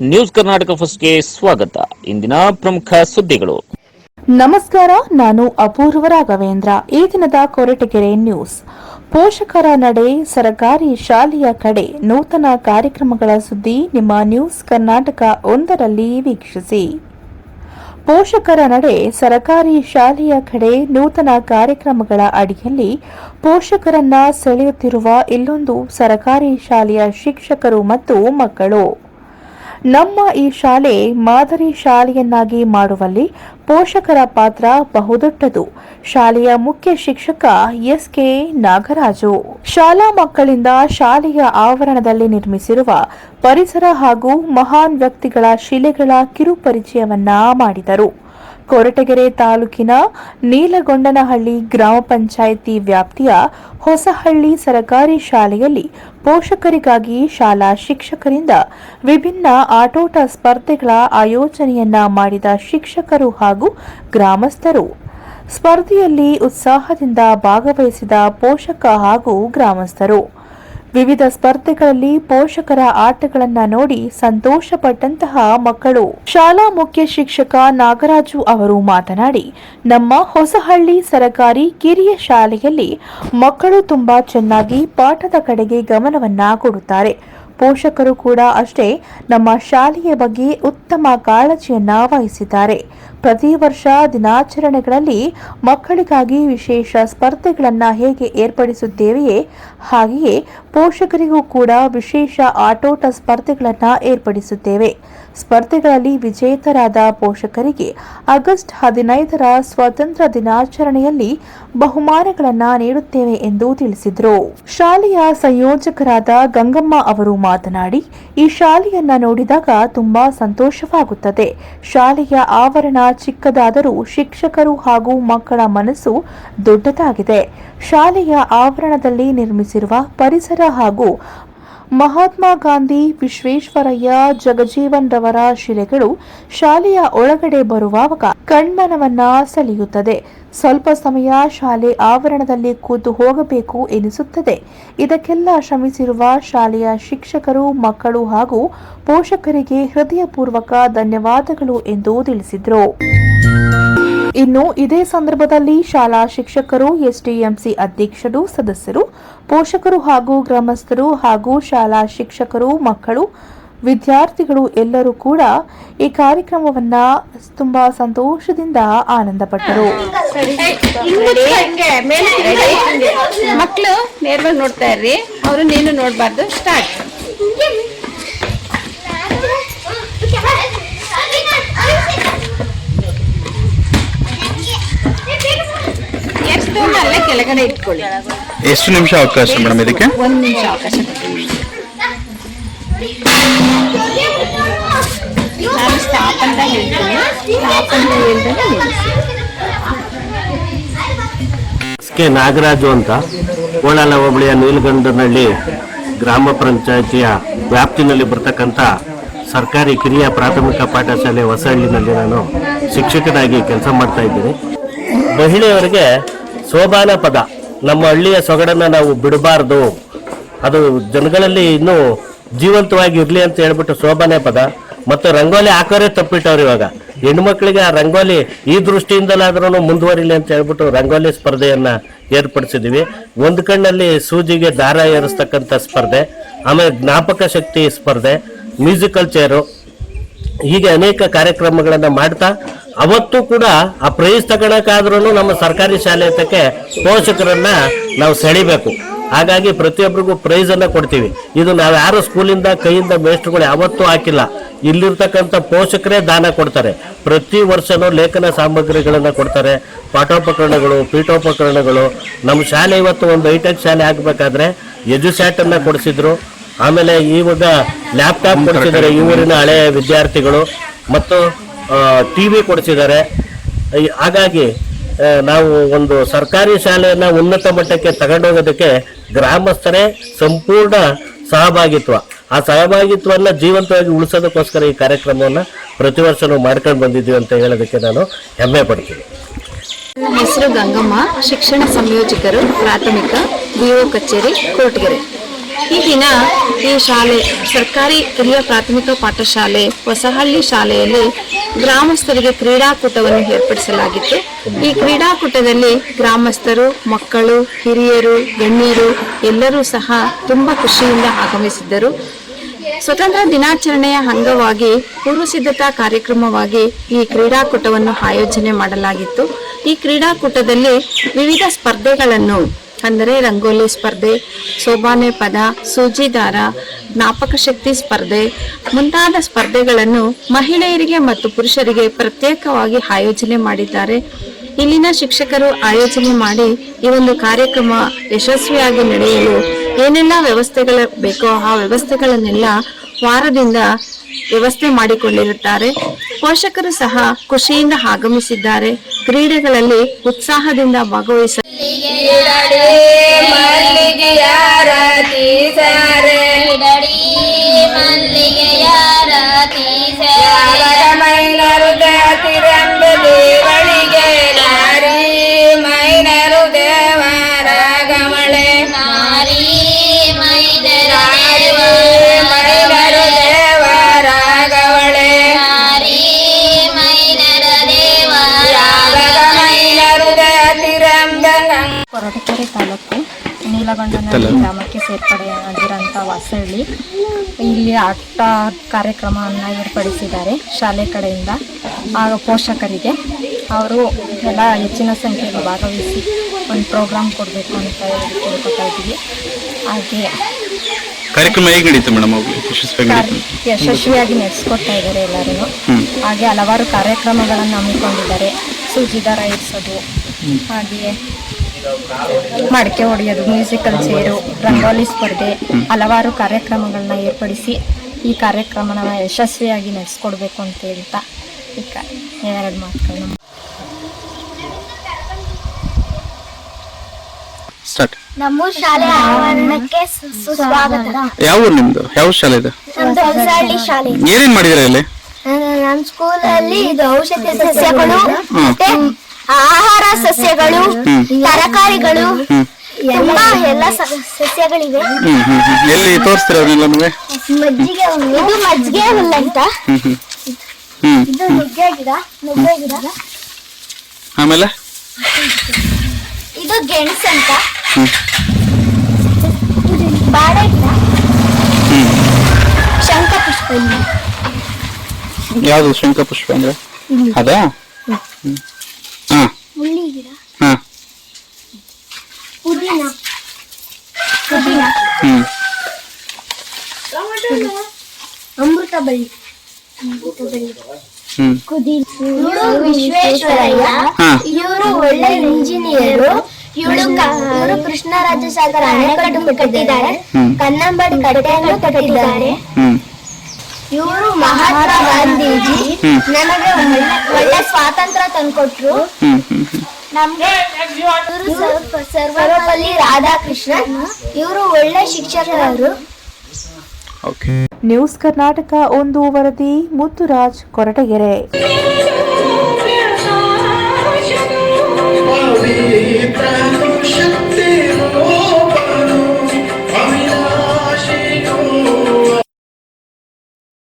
News Karnataka ಫಸ್ಟ್ಗೆ ಸ್ವಾಗತ. ಇಂದಿನ ಪ್ರಮುಖ ಸುದ್ದಿಗಳು. ನಮಸ್ಕಾರ, ನಾನು ಅಪೂರ್ವ ರಾಘವೇಂದ್ರ. ಈ ದಿನದ ಕೊರಟಗೆರೆ ನ್ಯೂಸ್. ಪೋಷಕರ ನಡೆ, ಸರಕಾರಿ ಶಾಲೆಯ ಕಡೆ ನೂತನ ಕಾರ್ಯಕ್ರಮಗಳ ಸುದ್ದಿ ನಿಮ್ಮ ನ್ಯೂಸ್ ಕರ್ನಾಟಕ ಒಂದರಲ್ಲಿ ವೀಕ್ಷಿಸಿ. ಪೋಷಕರ ನಡೆ, ಸರಕಾರಿ ಶಾಲೆಯ ಕಡೆ ನೂತನ ಕಾರ್ಯಕ್ರಮಗಳ ಅಡಿಯಲ್ಲಿ ಪೋಷಕರನ್ನ ಸೆಳೆಯುತ್ತಿರುವ ಇಲ್ಲೊಂದು ಸರಕಾರಿ ಶಾಲೆಯ ಶಿಕ್ಷಕರು ಮತ್ತು ಮಕ್ಕಳು. ನಮ್ಮ ಈ ಶಾಲೆ ಮಾದರಿ ಶಾಲೆಯನ್ನಾಗಿ ಮಾಡುವಲ್ಲಿ ಪೋಷಕರ ಪಾತ್ರ ಬಹುದೊಡ್ಡದು. ಶಾಲೆಯ ಮುಖ್ಯ ಶಿಕ್ಷಕ ಎಸ್ ಕೆ ನಾಗರಾಜು. ಶಾಲಾ ಮಕ್ಕಳಿಂದ ಶಾಲೆಯ ಆವರಣದಲ್ಲಿ ನಿರ್ಮಿಸಿರುವ ಪರಿಸರ ಹಾಗೂ ಮಹಾನ್ ವ್ಯಕ್ತಿಗಳ ಶಿಲೆಗಳ ಕಿರುಪರಿಚಯವನ್ನ ಮಾಡಿದರು. ಕೊರಟಗೆರೆ ತಾಲೂಕಿನ ನೀಲಗೊಂಡನಹಳ್ಳಿ ಗ್ರಾಮ ಪಂಚಾಯಿತಿ ವ್ಯಾಪ್ತಿಯ ಹೊಸಹಳ್ಳಿ ಸರಕಾರಿ ಶಾಲೆಯಲ್ಲಿ ಪೋಷಕರಿಗಾಗಿ ಶಾಲಾ ಶಿಕ್ಷಕರಿಂದ ವಿಭಿನ್ನ ಆಟೋಟ ಸ್ಪರ್ಧೆಗಳ ಆಯೋಜನೆಯನ್ನ ಮಾಡಿದ ಶಿಕ್ಷಕರು ಹಾಗೂ ಗ್ರಾಮಸ್ಥರು. ಸ್ಪರ್ಧೆಯಲ್ಲಿ ಉತ್ಸಾಹದಿಂದ ಭಾಗವಹಿಸಿದ ಪೋಷಕ ಹಾಗೂ ಗ್ರಾಮಸ್ಥರು. ವಿವಿಧ ಸ್ಪರ್ಧೆಗಳಲ್ಲಿ ಪೋಷಕರ ಆಟಗಳನ್ನು ನೋಡಿ ಸಂತೋಷಪಟ್ಟಂತಹ ಮಕ್ಕಳು. ಶಾಲಾ ಮುಖ್ಯ ಶಿಕ್ಷಕ ನಾಗರಾಜು ಅವರು ಮಾತನಾಡಿ, ನಮ್ಮ ಹೊಸಹಳ್ಳಿ ಸರಕಾರಿ ಕಿರಿಯ ಶಾಲೆಯಲ್ಲಿ ಮಕ್ಕಳು ತುಂಬಾ ಚೆನ್ನಾಗಿ ಪಾಠದ ಕಡೆಗೆ ಗಮನವನ್ನ ಕೊಡುತ್ತಾರೆ. ಪೋಷಕರು ಕೂಡ ಅಷ್ಟೇ ನಮ್ಮ ಶಾಲೆಯ ಬಗ್ಗೆ ಉತ್ತಮ ಕಾಳಜಿಯನ್ನ ವಹಿಸಿದ್ದಾರೆ. ಪ್ರತಿ ವರ್ಷ ದಿನಾಚರಣೆಗಳಲ್ಲಿ ಮಕ್ಕಳಿಗಾಗಿ ವಿಶೇಷ ಸ್ಪರ್ಧೆಗಳನ್ನ ಹೇಗೆ ಏರ್ಪಡಿಸುತ್ತೇವೆಯೇ, ಹಾಗೆಯೇ ಪೋಷಕರಿಗೂ ಕೂಡ ವಿಶೇಷ ಆಟೋಟ ಸ್ಪರ್ಧೆಗಳನ್ನ ಏರ್ಪಡಿಸುತ್ತೇವೆ. ಸ್ಪರ್ಧೆಗಳಲ್ಲಿ ವಿಜೇತರಾದ ಪೋಷಕರಿಗೆ ಆಗಸ್ಟ್ ಹದಿನೈದರ ಸ್ವಾತಂತ್ರ್ಯ ದಿನಾಚರಣೆಯಲ್ಲಿ ಬಹುಮಾನಗಳನ್ನು ನೀಡುತ್ತೇವೆ ಎಂದು ತಿಳಿಸಿದರು. ಶಾಲೆಯ ಸಂಯೋಜಕರಾದ ಗಂಗಮ್ಮ ಅವರು ಮಾತನಾಡಿ, ಈ ಶಾಲೆಯನ್ನ ನೋಡಿದಾಗ ತುಂಬಾ ಸಂತೋಷವಾಗುತ್ತದೆ. ಶಾಲೆಯ ಆವರಣ ಚಿಕ್ಕದಾದರೂ ಶಿಕ್ಷಕರು ಹಾಗೂ ಮಕ್ಕಳ ಮನಸ್ಸು ದೊಡ್ಡದಾಗಿದೆ. ಶಾಲೆಯ ಆವರಣದಲ್ಲಿ ನಿರ್ಮಿಸಿರುವ ಪರಿಸರ ಹಾಗೂ ಮಹಾತ್ಮ ಗಾಂಧಿ ವಿಶ್ವೇಶ್ವರಯ್ಯ ಜಗಜೀವನ್ ರವರ ಶಿಲೆಗಳು ಶಾಲೆಯ ಒಳಗಡೆ ಬರುವಾಗ ಕಣ್ಮನವನ್ನ ಸೆಳೆಯುತ್ತದೆ. ಸ್ವಲ್ಪ ಸಮಯ ಶಾಲೆ ಆವರಣದಲ್ಲಿ ಕೂತು ಹೋಗಬೇಕು ಎನಿಸುತ್ತದೆ. ಇದಕ್ಕೆಲ್ಲ ಶ್ರಮಿಸಿರುವ ಶಾಲೆಯ ಶಿಕ್ಷಕರು, ಮಕ್ಕಳು ಹಾಗೂ ಪೋಷಕರಿಗೆ ಹೃದಯಪೂರ್ವಕ ಧನ್ಯವಾದಗಳು ಎಂದು ತಿಳಿಸಿದರು. ಇನ್ನು ಇದೇ ಸಂದರ್ಭದಲ್ಲಿ ಶಾಲಾ ಶಿಕ್ಷಕರು ಎಸ್ಡಿಎಂಸಿ ಅಧ್ಯಕ್ಷರು ಸದಸ್ಯರು ಪೋಷಕರು ಹಾಗೂ ಗ್ರಾಮಸ್ಥರು ಹಾಗೂ ಶಾಲಾ ಶಿಕ್ಷಕರು ಮಕ್ಕಳು ವಿದ್ಯಾರ್ಥಿಗಳು ಎಲ್ಲರೂ ಕೂಡ ಈ ಕಾರ್ಯಕ್ರಮವನ್ನ ತುಂಬಾ ಸಂತೋಷದಿಂದ ಆನಂದಪಟ್ಟರು. ಮಕ್ಕಳು ನೇರವಾಗಿ ನೋಡ್ತಾ ಇರ್ರಿ ಅವರು ನೀನು ನೋಡಬಾರ್ದು ಸ್ಟಾರ್ಟ್ ಎಷ್ಟು ಅಲ್ಲೇ ಕೆಳಗಡೆ ಇಟ್ಕೊಳ್ಳಿ. ಎಷ್ಟು ನಿಮಿಷ ಅವಕಾಶ ಮೇಡಮ್ ಇದಕ್ಕೆ? ಒಂದು ನಿಮಿಷ ಅವಕಾಶ ಕೊಡಿ. ನಾನು ಸ್ಟಾಪ್ ಅಂತ ಹೇಳ್ತೀನಿ. ಸ್ಟಾಪ್ ಅಂತ ಹೇಳಿದಾಗ ಕೆ ನಾಗರಾಜು ಅಂತ ಕೋಳಾಲ ಹೋಬಳಿಯ ನೀಲಗಂಡನಹಳ್ಳಿ ಗ್ರಾಮ ಪಂಚಾಯಿತಿಯ ವ್ಯಾಪ್ತಿನಲ್ಲಿ ಬರ್ತಕ್ಕಂಥ ಸರ್ಕಾರಿ ಕಿರಿಯ ಪ್ರಾಥಮಿಕ ಪಾಠಶಾಲೆ ಹೊಸಹಳ್ಳಿನಲ್ಲಿ ನಾನು ಶಿಕ್ಷಕನಾಗಿ ಕೆಲಸ ಮಾಡ್ತಾ ಇದ್ದೀನಿ. ಮಹಿಳೆಯರಿಗೆ ಸೋಬಾನ ಪದ ನಮ್ಮ ಹಳ್ಳಿಯ ಸೊಗಡನ್ನ ನಾವು ಬಿಡಬಾರ್ದು. ಅದು ಜನಗಳಲ್ಲಿ ಇನ್ನೂ ಜೀವಂತವಾಗಿ ಇರಲಿ ಅಂತ ಹೇಳ್ಬಿಟ್ಟು ಸೋಬಾನೆ ಪದ. ಮತ್ತು ರಂಗೋಲಿ ಹಾಕೋರೇ ತಪ್ಪಿಟ್ಟವ್ರು ಇವಾಗ. ಹೆಣ್ಮಕ್ಳಿಗೆ ಆ ರಂಗೋಲಿ ಈ ದೃಷ್ಟಿಯಿಂದಲಾದ್ರೂ ಮುಂದುವರಿಲಿ ಅಂತ ಹೇಳ್ಬಿಟ್ಟು ರಂಗೋಲಿ ಸ್ಪರ್ಧೆಯನ್ನ ಏರ್ಪಡಿಸಿದೀವಿ ಒಂದು ಕಣ್ಣಲ್ಲಿ ಸೂಜಿಗೆ ದಾರ ಏರಿಸ್ತಕ್ಕಂಥ ಸ್ಪರ್ಧೆ, ಆಮೇಲೆ ಜ್ಞಾಪಕ ಶಕ್ತಿ ಸ್ಪರ್ಧೆ, ಮ್ಯೂಸಿಕಲ್ ಚೇರು. ಹೀಗೆ ಅನೇಕ ಕಾರ್ಯಕ್ರಮಗಳನ್ನು ಮಾಡ್ತಾ ಅವತ್ತು ಕೂಡ ಆ ಪ್ರೈಸ್ ತಗೊಳಕಾದ್ರೂ ನಮ್ಮ ಸರ್ಕಾರಿ ಶಾಲೆ ಹತ್ತಕ್ಕೆ ಪೋಷಕರನ್ನ ನಾವು ಸೆಳಿಬೇಕು. ಹಾಗಾಗಿ ಪ್ರತಿಯೊಬ್ಬರಿಗೂ ಪ್ರೈಸ್ ಅನ್ನ ಕೊಡ್ತೀವಿ. ಇದು ನಾವು ಯಾರು ಸ್ಕೂಲಿಂದ, ಕೈಯಿಂದ ಮೇಸ್ಟ್ರುಗಳು ಯಾವತ್ತೂ ಹಾಕಿಲ್ಲ. ಇಲ್ಲಿರ್ತಕ್ಕಂಥ ಪೋಷಕರೇ ದಾನ ಕೊಡ್ತಾರೆ. ಪ್ರತಿ ವರ್ಷನೂ ಲೇಖನ ಸಾಮಗ್ರಿಗಳನ್ನ ಕೊಡ್ತಾರೆ. ಪಾಠೋಪಕರಣಗಳು, ಪೀಠೋಪಕರಣಗಳು. ನಮ್ಮ ಶಾಲೆ ಇವತ್ತು ಒಂದು ಐಟೆಕ್ ಶಾಲೆ ಆಗಬೇಕಾದ್ರೆ ಎಜುಸ್ಯಾಟನ್ನು ಕೊಡಿಸಿದ್ರು. ಆಮೇಲೆ ಇವಾಗ ಲ್ಯಾಪ್ಟಾಪ್ ಕೊಡಿಸಿದ್ದಾರೆ, ಈ ಊರಿನ ಹಳೆಯ ವಿದ್ಯಾರ್ಥಿಗಳು. ಮತ್ತು ಟಿವಿ ಕೊಡಿಸಿದ್ದಾರೆ. ಹಾಗಾಗಿ ನಾವು ಒಂದು ಸರ್ಕಾರಿ ಶಾಲೆಯನ್ನು ಉನ್ನತ ಮಟ್ಟಕ್ಕೆ ತಗೊಂಡೋಗೋದಕ್ಕೆ ಗ್ರಾಮಸ್ಥರೇ ಸಂಪೂರ್ಣ ಸಹಭಾಗಿತ್ವ. ಆ ಸಹಭಾಗಿತ್ವವನ್ನು ಜೀವಂತವಾಗಿ ಉಳಿಸೋದಕ್ಕೋಸ್ಕರ ಈ ಕಾರ್ಯಕ್ರಮವನ್ನು ಪ್ರತಿ ವರ್ಷ ಮಾಡ್ಕೊಂಡು ಬಂದಿದ್ದೀವಿ ಅಂತ ಹೇಳೋದಕ್ಕೆ ನಾನು ಹೆಮ್ಮೆ ಪಡ್ತೀನಿ. ನನ್ನ ಹೆಸರು ಗಂಗಮ್ಮ. ಶಿಕ್ಷಣ ಸಂಯೋಜಕರು, ಪ್ರಾಥಮಿಕ ಬಿಒ ಕಚೇರಿ ಕೊರಟಗೆರೆ ಈ ದಿನ ಈ ಶಾಲೆ, ಸರ್ಕಾರಿ ಹಿರಿಯ ಪ್ರಾಥಮಿಕ ಪಾಠಶಾಲೆ, ಹೊಸಹಳ್ಳಿ ಶಾಲೆಯಲ್ಲಿ ಗ್ರಾಮಸ್ಥರಿಗೆ ಕ್ರೀಡಾಕೂಟವನ್ನು ಏರ್ಪಡಿಸಲಾಗಿತ್ತು. ಈ ಕ್ರೀಡಾಕೂಟದಲ್ಲಿ ಗ್ರಾಮಸ್ಥರು, ಮಕ್ಕಳು, ಹಿರಿಯರು, ಗಣ್ಯರು ಎಲ್ಲರೂ ಸಹ ತುಂಬ ಖುಷಿಯಿಂದ ಆಗಮಿಸಿದ್ದರು. ಸ್ವತಂತ್ರ ದಿನಾಚರಣೆಯ ಅಂಗವಾಗಿ ಪೂರ್ವ ಸಿದ್ಧತಾ ಕಾರ್ಯಕ್ರಮವಾಗಿ ಈ ಕ್ರೀಡಾಕೂಟವನ್ನು ಆಯೋಜನೆ ಮಾಡಲಾಗಿತ್ತು. ಈ ಕ್ರೀಡಾಕೂಟದಲ್ಲಿ ವಿವಿಧ ಸ್ಪರ್ಧೆಗಳನ್ನು ಅಂದರೆ ರಂಗೋಲಿ ಸ್ಪರ್ಧೆ ಸೋಬಾನೆ ಪದ, ಸೂಜಿದಾರ, ಜ್ಞಾಪಕ ಶಕ್ತಿ ಸ್ಪರ್ಧೆ ಮುಂತಾದ ಸ್ಪರ್ಧೆಗಳನ್ನು ಮಹಿಳೆಯರಿಗೆ ಮತ್ತು ಪುರುಷರಿಗೆ ಪ್ರತ್ಯೇಕವಾಗಿ ಆಯೋಜನೆ ಮಾಡಿದ್ದಾರೆ. ಇಲ್ಲಿನ ಶಿಕ್ಷಕರು ಆಯೋಜನೆ ಮಾಡಿ ಈ ಒಂದು ಕಾರ್ಯಕ್ರಮ ಯಶಸ್ವಿಯಾಗಿ ನಡೆಯಲು ಏನೆಲ್ಲ ವ್ಯವಸ್ಥೆಗಳ ಬೇಕೋ ಆ ವ್ಯವಸ್ಥೆಗಳನ್ನೆಲ್ಲ ವಾರದಿಂದ ವ್ಯವಸ್ಥೆ ಮಾಡಿಕೊಂಡಿರುತ್ತಾರೆ ಪೋಷಕರು ಸಹ ಖುಷಿಯಿಂದ ಆಗಮಿಸಿದ್ದಾರೆ. ಕ್ರೀಡೆಗಳಲ್ಲಿ ಉತ್ಸಾಹದಿಂದ ಭಾಗವಹಿಸ ಕೊರಟಗೆರೆ ತಾಲೂಕು. ನೀಲಗೊಂಡನ ಗ್ರಾಮಕ್ಕೆ ಸೇರ್ಪಡೆಯಾಗಿರೋಂಥ ವಾಸಹಳ್ಳಿ ಇಲ್ಲಿ ಆಟ ಕಾರ್ಯಕ್ರಮವನ್ನು ಏರ್ಪಡಿಸಿದ್ದಾರೆ ಶಾಲೆ ಕಡೆಯಿಂದ ಆಗ ಪೋಷಕರಿಗೆ. ಅವರು ಎಲ್ಲ ಹೆಚ್ಚಿನ ಸಂಖ್ಯೆಯಲ್ಲಿ ಭಾಗವಹಿಸಿ ಒಂದು ಪ್ರೋಗ್ರಾಮ್ ಕೊಡಬೇಕು ಅಂತ ಹೇಳಿ ಕೇಳ್ಕೊತಾ ಇದ್ದೀವಿ. ಹಾಗೆ ಕಾರ್ಯಕ್ರಮ ಹೇಗೆ ನಡೀತು ಮೇಡಮ್ ಯಶಸ್ವಿಯಾಗಿ ನಡೆಸ್ಕೊಡ್ತಾ ಇದ್ದಾರೆ ಎಲ್ಲರೂ. ಹಾಗೆ ಹಲವಾರು ಕಾರ್ಯಕ್ರಮಗಳನ್ನು ಹಮ್ಮಿಕೊಂಡಿದ್ದಾರೆ. ಸೂಜಿದಾರ ಇರಿಸೋದು ಹಾಗೆಯೇ ಮಡಕೆ ಹೊಡೆಯೋದು ಮ್ಯೂಸಿಕಲ್ ಚೇರು ರಂಗೋಲಿ ಸ್ಪರ್ಧೆ ಹಲವಾರು ಕಾರ್ಯಕ್ರಮಗಳನ್ನ ಏರ್ಪಡಿಸಿ ಈ ಕಾರ್ಯಕ್ರಮನ ಯಶಸ್ವಿಯಾಗಿ ನಡೆಸ್ಕೊಡ್ಬೇಕು ಅಂತ ಹೇಳ್ತಾ ಈ ಕ ಎರಡು ಮಾತುಗಳನ್ನ ಸ್ಟಾರ್ಟ್ ನಮ್ಮ ಶಾಲೆ ಆವರಣಕ್ಕೆ ಸುಸ್ವಾಗತ. ಯಾವ ಊರು ನಿಮ್ದು? ಯಾವ ಶಾಲೆ ಇದು? ನಮ್ದು ಹೊಸಹಳ್ಳಿ ಶಾಲೆ. ಏನೇನ್ ಮಾಡಿದಿರ ಇಲ್ಲಿ? ನಮ್ಮ ಸ್ಕೂಲಲ್ಲಿ ಇದು ಔಷಧಿ ಸಸ್ಯಗಳು ಮತ್ತೆ ಆಹಾರ ಸಸ್ಯಗಳು ತರಕಾರಿಗಳು ತುಂಬಾ ಎಲ್ಲ ಸ- ಸಸ್ಯಗಳಿವೆ. ಹ್ಮ್ ಹ್ಮ್ ಹ್ಮ್. ಎಲ್ಲಿ ತೋರಿಸ್ತೀರ ಅವ್ರನ್ನೆಲ್ಲ ನಮಗೆ? ಮಜ್ಜಿಗೆ ಹುಲ್ಲು. ಇದು ಮಜ್ಜಿಗೆ ಹುಲ್ಲು ಅಂತ. ಹ್ಮ್ ಹ್ಮ್ ಹ್ಮ್ ಇದು ನುಗ್ಗೆ ಗಿಡ ನುಗ್ಗೆ ಗಿಡ. ಆಮೇಲೆ? ಇದು ಗೆಣಸು ಅಂತ. ಹ್ಮ್. ಬಾಳೆ ಗಿಡ. ಇಲ್ಲಿ. ಯಾವ್ದು ಅಂದ್ರೆ? ಅದಾ? ಹ್ಮ್. ಅಮೃತ ಬಳ್ಳಿ ಇವರು ವಿಶ್ವೇಶ್ವರಯ್ಯ. ಇವರು ಒಳ್ಳೆ ಇಂಜಿನಿಯರು ಇವಳು ಇವರು ಕೃಷ್ಣರಾಜಸಾಗರ ಅಣೆಕಟ್ಟು ಕಟ್ಟಿದ್ದಾರೆ ಕನ್ನಂಬಾಡಿ ಕಟ್ಟೆಯನ್ನು ಕಟ್ಟಿದ್ದಾರೆ ಇವರು ಮಹಾತ್ಮ ಗಾಂಧೀಜಿ ನಮಗೆ ಒಳ್ಳೆ ಸ್ವಾತಂತ್ರ್ಯ ತಂದ್ಕೊಟ್ರು ಸರ್ವಪಲ್ಲಿ ರಾಧಾಕೃಷ್ಣ ಇವರು ಒಳ್ಳೆ ಶಿಕ್ಷಕರು. ಓಕೆ. ನ್ಯೂಸ್ ಕರ್ನಾಟಕ ಒಂದು ವರದಿ ಮುತ್ತುರಾಜ್ ಕೊರಟಗೆರೆ.